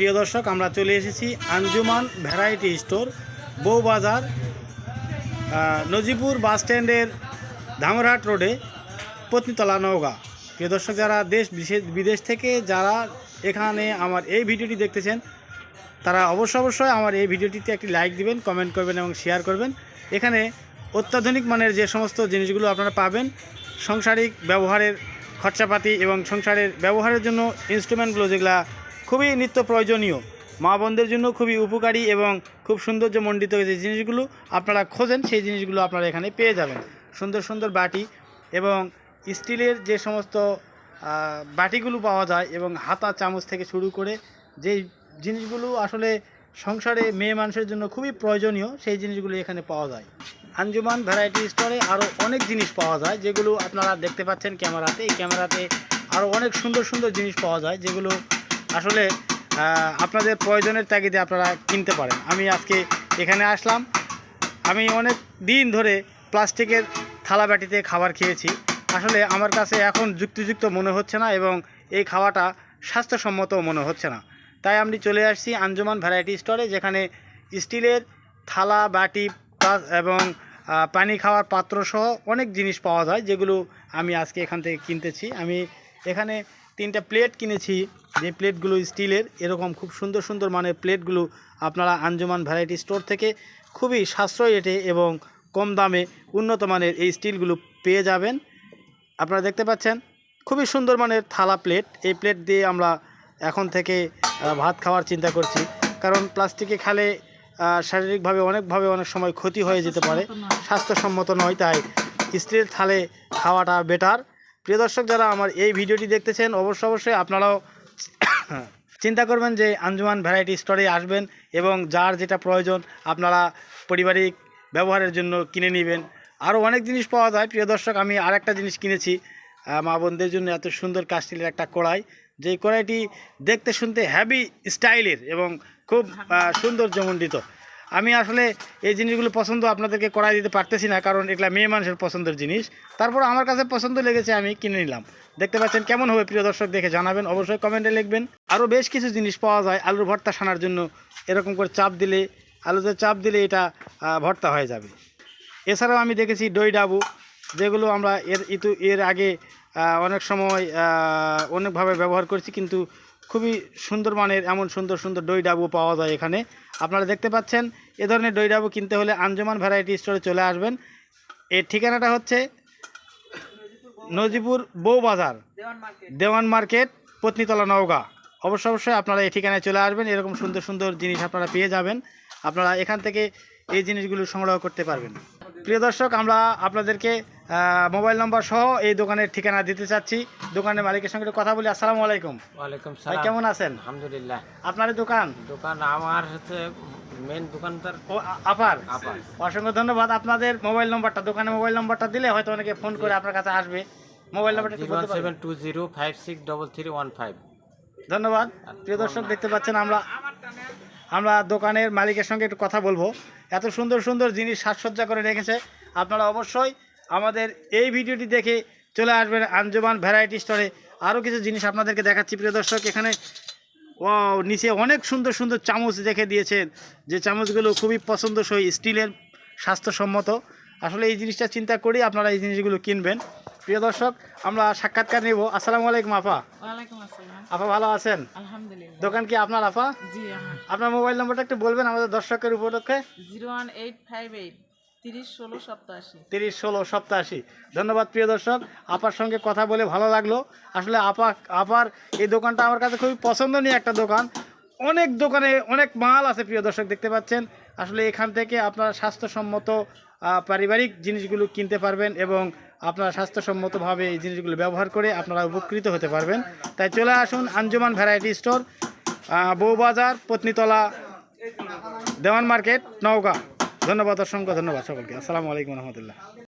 প্রিয় দর্শক, আমরা চলে এসেছি Anjuman variety store, Boubazar Nazipur bus স্ট্যান্ডের ধামরহাট রোডে, পত্নীতলা নওগাঁ। প্রিয় দর্শক, যারা দেশ বিশেষ বিদেশ থেকে যারা এখানে আমার এই ভিডিওটি দেখতেছেন, তারা অবশ্য অবশ্যই আমার এই ভিডিওটিতে একটি লাইক দিবেন, কমেন্ট করবেন এবং শেয়ার করবেন। এখানে অত্যাধুনিক মানের যে সমস্ত জিনিসগুলো আপনারা পাবেন, সংসারিক ব্যবহারের খরচাপাতি এবং সংসারের ব্যবহারের জন্য ইনস্ট্রুমেন্টগুলো যেগুলা খুবই নিত্য প্রয়োজনীয়। মা বোনদের জন্য খুবই উপকারী এবং খুব সৌন্দর্যমণ্ডিত যে জিনিসগুলো আপনারা খোঁজেন, সেই জিনিসগুলো আপনারা এখানে পেয়ে যাবেন। সুন্দর সুন্দর বাটি এবং স্টিলের যে সমস্ত বাটিগুলো পাওয়া যায় এবং হাতা চামচ থেকে শুরু করে যেই জিনিসগুলো আসলে সংসারে মেয়ে মানুষের জন্য খুবই প্রয়োজনীয়, সেই জিনিসগুলো এখানে পাওয়া যায়। আঞ্জুমান ভ্যারাইটি স্টোরে আরও অনেক জিনিস পাওয়া যায়, যেগুলো আপনারা দেখতে পাচ্ছেন ক্যামেরাতে। এই ক্যামেরাতে আরও অনেক সুন্দর সুন্দর জিনিস পাওয়া যায়, যেগুলো আসলে আপনাদের প্রয়োজনের তাগিদে আপনারা কিনতে পারেন। আমি আজকে এখানে আসলাম। আমি অনেক দিন ধরে প্লাস্টিকের থালা বাটিতে খাবার খেয়েছি। আসলে আমার কাছে এখন যুক্তিযুক্ত মনে হচ্ছে না এবং এই খাওয়াটা স্বাস্থ্যসম্মত মনে হচ্ছে না। তাই আমি চলে আসছি আঞ্জুমান ভ্যারাইটি স্টোরে যেখানে স্টিলের থালা, বাটি এবং পানি খাওয়ার পাত্রসহ অনেক জিনিস পাওয়া যায়, যেগুলো আমি আজকে এখান থেকে কিনতেছি। আমি এখানে তিনটা প্লেট কিনেছি। যে প্লেটগুলো স্টিলের এরকম খুব সুন্দর সুন্দর মানের প্লেটগুলো আপনারা আঞ্জুমান ভ্যারাইটি স্টোর থেকে খুবই সাশ্রয় রেটে এবং কম দামে উন্নত মানের এই স্টিলগুলো পেয়ে যাবেন। আপনারা দেখতে পাচ্ছেন, খুবই সুন্দর মানের থালা প্লেট এই প্লেট দিয়ে আমরা এখন থেকে ভাত খাওয়ার চিন্তা করছি। কারণ প্লাস্টিকে খালে শারীরিকভাবে অনেকভাবে অনেক সময় ক্ষতি হয়ে যেতে পারে। স্বাস্থ্যসম্মত নয়, তাই স্টিলের থালে খাওয়াটা বেটার প্রিয় দর্শক, যারা আমার এই ভিডিওটি দেখতেছেন, অবশ্য অবশ্যই আপনারাও চিন্তা করবেন যে আঞ্জুমান ভ্যারাইটি স্টোরে আসবেন এবং যার যেটা প্রয়োজন, আপনারা পারিবারিক ব্যবহারের জন্য কিনে নেবেন। আরও অনেক জিনিস পাওয়া যায়। প্রিয় দর্শক, আমি আর একটা জিনিস কিনেছি মা বোনদের জন্য এত সুন্দর কাস্টিলের একটা কড়াই। যেই কড়াইটি দেখতে শুনতে হ্যাভি স্টাইলের এবং খুব সৌন্দর্যমণ্ডিত। আমি আসলে এই জিনিসগুলো পছন্দ আপনাদেরকে করাই দিতে পারতেছি না, কারণ এগুলা মেয়ে মানুষের পছন্দের জিনিস। তারপর আমার কাছে পছন্দ লেগেছে, আমি কিনে নিলাম। দেখতে পাচ্ছেন কেমন হবে, প্রিয় দর্শক, দেখে জানাবেন। অবশ্যই কমেন্টে লিখবেন। আরও বেশ কিছু জিনিস পাওয়া যায়, আলুর ভর্তা সানার জন্য। এরকম করে চাপ দিলে আলুতে চাপ দিলে এটা ভর্তা হয়ে যাবে। এছাড়াও আমি দেখেছি দই ডাবু, যেগুলো আমরা এর ইতু, এর আগে অনেক সময় অনেকভাবে ব্যবহার করছি, কিন্তু খুবই সুন্দর মানের, এমন সুন্দর সুন্দর দই ডাবু পাওয়া যায় এখানে। আপনারা দেখতে পাচ্ছেন, এ ধরনের দই ডাবু কিনতে হলে আঞ্জমান ভ্যারাইটি স্টোরে চলে আসবেন। এর ঠিকানাটা হচ্ছে নজিপুর বউবাজার দেওয়ান মার্কেট, পত্নীতলা নওগাঁ। অবশ্য অবশ্যই আপনারা এই ঠিকানায় চলে আসবেন, এরকম সুন্দর সুন্দর জিনিস আপনারা পেয়ে যাবেন। আপনারা এখান থেকে এই জিনিসগুলো সংগ্রহ করতে পারবেন। প্রিয় দর্শক আমরা আপনাদেরকে মোবাইল নম্বর সহ এই দোকানের ঠিকানা দিতে চাচ্ছি। দোকানের মালিকের সঙ্গে একটু কথা বলি। আসসালামু আলাইকুম। ওয়ালাইকুম ভাই সালাম। কেমন আছেন? আলহামদুলিল্লাহ। আপনার দোকান? দোকান আমার হচ্ছে মেন দোকানদার। ও আপার? আপার। অসংখ্য ধন্যবাদ। আপনাদের মোবাইল নম্বরটা দোকানের মোবাইল নম্বরটা দিলে হয়তো অনেকে ফোন করে আপনার কাছে আসবে। মোবাইল নম্বরটা seven two zero five six double three one five. ধন্যবাদ। প্রিয় দর্শক দেখতে পাচ্ছেন আমরা আমরা দোকানের মালিকের সঙ্গে একটু কথা বলব। এত সুন্দর সুন্দর জিনিস সাজসজ্জা করে রেখেছে। আপনারা অবশ্যই আমাদের এই ভিডিওটি দেখে চলে আসবেন আঞ্জুমান ভ্যারাইটি স্টোরে আরও কিছু জিনিস আপনাদেরকে দেখাচ্ছি, প্রিয় দর্শক। এখানে ও নিচে অনেক সুন্দর সুন্দর চামচ রেখে দিয়েছেন যে চামচগুলো খুবই পছন্দসই, স্টিলের, স্বাস্থ্যসম্মত। আসলে এই জিনিসটা চিন্তা করি আপনারা এই জিনিসগুলো কিনবেন। প্রিয় দর্শক আমরা সাক্ষাৎকার নেব। আসসালামু আলাইকুম আপা। আপা ভালো আছেন? আলহামদুলিল্লাহ। দোকান কি আপনার আপা? আপনার মোবাইল নম্বরটা একটু বলবেন আমাদের দর্শকের উপলক্ষে। Zero one eight five eight তিরিশ ষোলো সপ্তাশি তিরিশ ষোলো সপ্তাশি ধন্যবাদ প্রিয় দর্শক। আপার সঙ্গে কথা বলে ভালো লাগল। আসলে আপা আপার এই দোকানটা আমার কাছে খুবই পছন্দনীয় একটা দোকান। অনেক দোকানে অনেক মাল আছে প্রিয় দর্শক দেখতে পাচ্ছেন। আসলে এখান থেকে আপনারা স্বাস্থ্যসম্মত পারিবারিক জিনিসগুলো কিনতে পারবেন এবং আপনারা স্বাস্থ্যসম্মতভাবে এই জিনিসগুলো ব্যবহার করে আপনারা উপকৃত হতে পারবেন। তাই চলে আসুন Anjuman variety store Boubazar, Patnitala, Dewan market, Naogaon. ধন্যবাদ, অসংখ্য ধন্যবাদ সকলকে। আসসালামু আলাইকুম রহমতুল্লাহ।